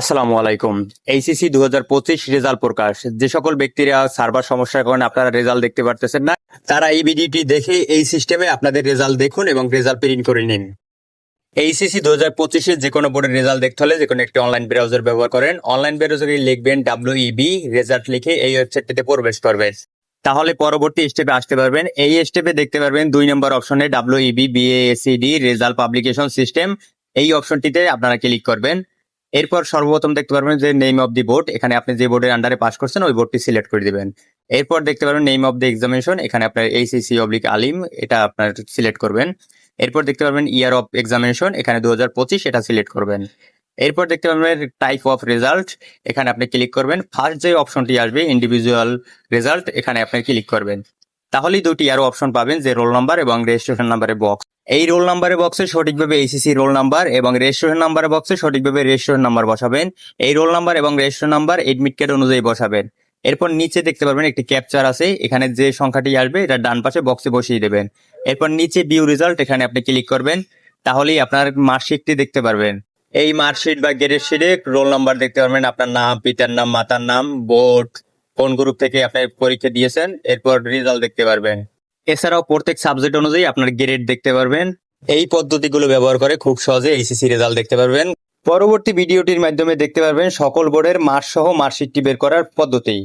আসসালামু আলাইকুম। এইচএসসি দু হাজার পঁচিশ রেজাল্ট প্রকাশ। যে সকল ব্যক্তিরা সার্ভার সমস্যার কারণে আপনারা রেজাল্ট দেখতে পারতেছেন না, তারা এই ভিডিওটি দেখে এই সিস্টেমে আপনাদের রেজাল্ট দেখুন এবং রেজাল্ট প্রিন্ট করে নিন। এইচএসসি দু হাজার পঁচিশে যে কোনো বোর্ডের রেজাল্ট দেখতে হলে যে কোনো একটি অনলাইন ব্রাউজার ব্যবহার করেন। অনলাইন ব্রাউজারে লিখবেন ডাব্লিউইবি রেজাল্ট লিখে এই ওয়েবসাইটটিতে প্রবেশ করবেন তাহলে পরবর্তী স্টেপে আসতে পারবেন। এই স্টেপে দেখতে পারবেন দুই নম্বর অপশনে ডাব্লিউইবি বিএএসিডি রেজাল্ট পাবলিকেশন সিস্টেম। এই অপশনটিতে আপনারা ক্লিক করবেন। এরপর সর্বপ্রথম দেখতে পারবেন যে নেম অফ দি বোর্ড এখানে আপনি যে বোর্ডের আন্ডারে পাস করছেন, ওই বোর্ডটি সিলেক্ট করে দিবেন। এরপর দেখতে পারবেন নেম অফ দি এক্সামিনেশন এখানে আপনার এইসিসি অবলিক আলিম এটা আপনার সিলেক্ট করবেন। এরপর দেখতে পারবেন ইয়ার অফ এক্সামিনেশন এখানে দু হাজার পঁচিশ এটা সিলেক্ট করবেন। এরপর দেখতে পারবেন টাইপ অফ রেজাল্ট এখানে আপনি ক্লিক করবেন। ফার্স্ট যে অপশনটি আসবে ইন্ডিভিজুয়াল রেজাল্ট এখানে আপনি ক্লিক করবেন। তাহলেই দুটি আরও অপশন পাবেন, যে রোল নাম্বার এবং রেজিস্ট্রেশন নাম্বারের বক্স এই রোল নাম্বারের বক্সে সঠিকভাবে এইসিসি রোল নাম্বার এবং রেজিস্ট্রেশন নাম্বারের বক্সে সঠিকভাবে রেজিস্ট্রেশন নাম্বার বসাবেন। এই রোল নাম্বার এবং রেজিস্ট্রেশন নাম্বার এডমিট কার্ড অনুযায়ী বসাবেন। এরপর নিচে দেখতে পারবেন একটি ক্যাপচার আছে। এখানে যে সংখ্যাটি আসবে, এটা ডান পাশে বক্সে বসিয়ে দেবেন। এরপর নিচে ভিউ রেজাল্ট এখানে আপনি ক্লিক করবেন। তাহলেই আপনার মার্কশিটটি দেখতে পারবেন। এই মার্কশিট বা গ্রেড শিটে রোল নাম্বার দেখতে পারবেন। আপনার নাম, পিতার নাম, মাতার নাম বোর্ড কোন গ্রুপ থেকে আপনি পরীক্ষা দিয়েছেন। এরপর রেজাল্ট দেখতে পারবেন। এছাড়াও প্রত্যেক সাবজেক্ট অনুযায়ী আপনার গ্রেড দেখতে পারবেন। এই পদ্ধতিগুলো ব্যবহার করে খুব সহজে এইসিসি রেজাল্ট দেখতে পারবেন। পরবর্তী ভিডিওটির মাধ্যমে দেখতে পারবেন সকল বোর্ডের মার্কস সহ মার্কশিটটি বের করার পদ্ধতি।